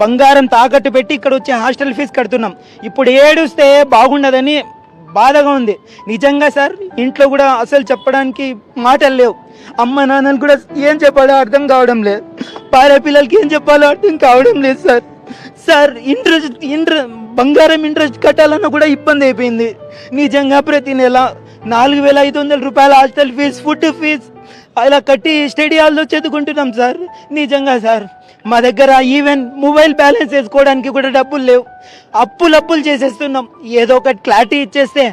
బంగారం తాకట్టు పెట్టి ఇక్కడ వచ్చి హాస్టల్ ఫీజు కడుతున్నాం. ఇప్పుడు ఏడుస్తే బాగుండదని బాధగా ఉంది. నిజంగా సార్ ఇంట్లో కూడా అసలు చెప్పడానికి మాటలు లేవు. అమ్మ నాన్నలు కూడా ఏం చెప్పాలో అర్థం కావడం లేదు. పారే పిల్లలకి ఏం చెప్పాలో అర్థం కావడం లేదు సార్. సార్ ఇంట్రెస్ట్ ఇంట్రె బంగారం ఇంట్రెస్ట్ కట్టాలన్నా కూడా ఇబ్బంది అయిపోయింది. నిజంగా ప్రతి నెల నాలుగు వేల ఐదు వందల రూపాయల హాస్టల్ ఫీజు ఫుడ్ ఫీజు అలా కట్టి స్టడీ హాల్లో చదువుకుంటున్నాం సార్. నిజంగా సార్. మా దగ్గర ఈవెన్ మొబైల్ బ్యాలెన్స్ వేసుకోవడానికి కూడా డబ్బులు లేవు. అప్పులు అప్పులు చేసేస్తున్నాం. ఏదో ఒకటి క్లారిటీ ఇచ్చేస్తే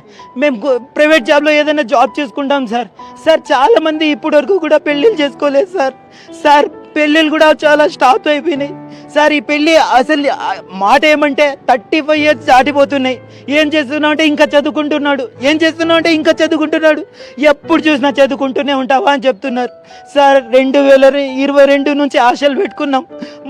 మేము ప్రైవేట్ జాబ్లో ఏదైనా జాబ్ చేసుకుంటాం సార్. సార్ చాలామంది ఇప్పటి వరకు కూడా పెళ్ళిళ్ళు చేసుకోలేదు సార్. సార్ పెళ్ళిళ్ళు కూడా చాలా స్టాప్ అయిపోయినాయి. సార్ ఈ పెళ్ళి అసలు మాట ఏమంటే థర్టీ ఫైవ్ ఇయర్స్ దాటిపోతున్నాయి. ఏం చేస్తున్నావు అంటే ఇంకా చదువుకుంటున్నాడు. ఏం చేస్తున్నావు అంటే ఇంకా చదువుకుంటున్నాడు. ఎప్పుడు చూసినా చదువుకుంటూనే ఉంటావా అని చెప్తున్నారు. సార్ రెండు వేల ఇరవై రెండు నుంచి ఆశలు పెట్టుకున్నాం.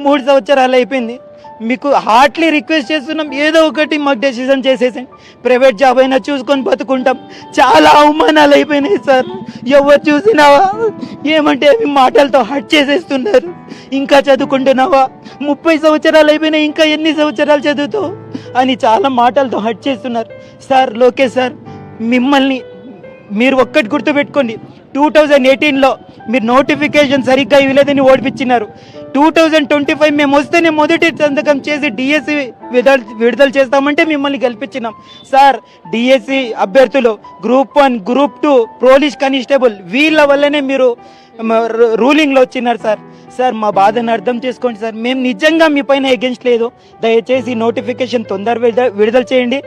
మూడు సంవత్సరాలు అయిపోయింది. మీకు హార్ట్లీ రిక్వెస్ట్ చేస్తున్నాం ఏదో ఒకటి మాకు డెసిజన్ చేసేసండి ప్రైవేట్ జాబ్ అయినా చూసుకొని బతుకుంటాం. చాలా అవమానాలు అయిపోయినాయి సార్. ఎవరు చూసినావా? ఏమంటే అవి మాటలతో హట్ చేసేస్తున్నారు. ఇంకా చదువుకుంటున్నావా? ముప్పై సంవత్సరాలు అయిపోయినాయి ఇంకా ఎన్ని సంవత్సరాలు చదువుతావు? అని చాలా మాటలతో హట్ చేస్తున్నారు. సార్ లోకేష్ సార్ మిమ్మల్ని మీరు ఒక్కటి గుర్తుపెట్టుకోండి. టూ థౌజండ్ ఎయిటీన్లో మీరు నోటిఫికేషన్ సరిగ్గా ఇవ్వలేదని ఓడిపించినారు టూ థౌజండ్ ట్వంటీ ఫైవ్ మేము వస్తేనే మొదటి సంతకం చేసి డిఎస్సి విడుదల విడుదల చేస్తామంటే మిమ్మల్ని గెలిపించినాం. సార్ డిఎస్సి అభ్యర్థులు group one group two police constable వీళ్ళ వల్లనే మీరు రూ- రూలింగ్లో వచ్చినారు సార్. సార్ మా బాధను అర్థం చేసుకోండి సార్. మేము నిజంగా మీ పైన ఎగెన్స్ట్ లేదు. దయచేసి నోటిఫికేషన్ తొందర విడుదల విడుదల చేయండి.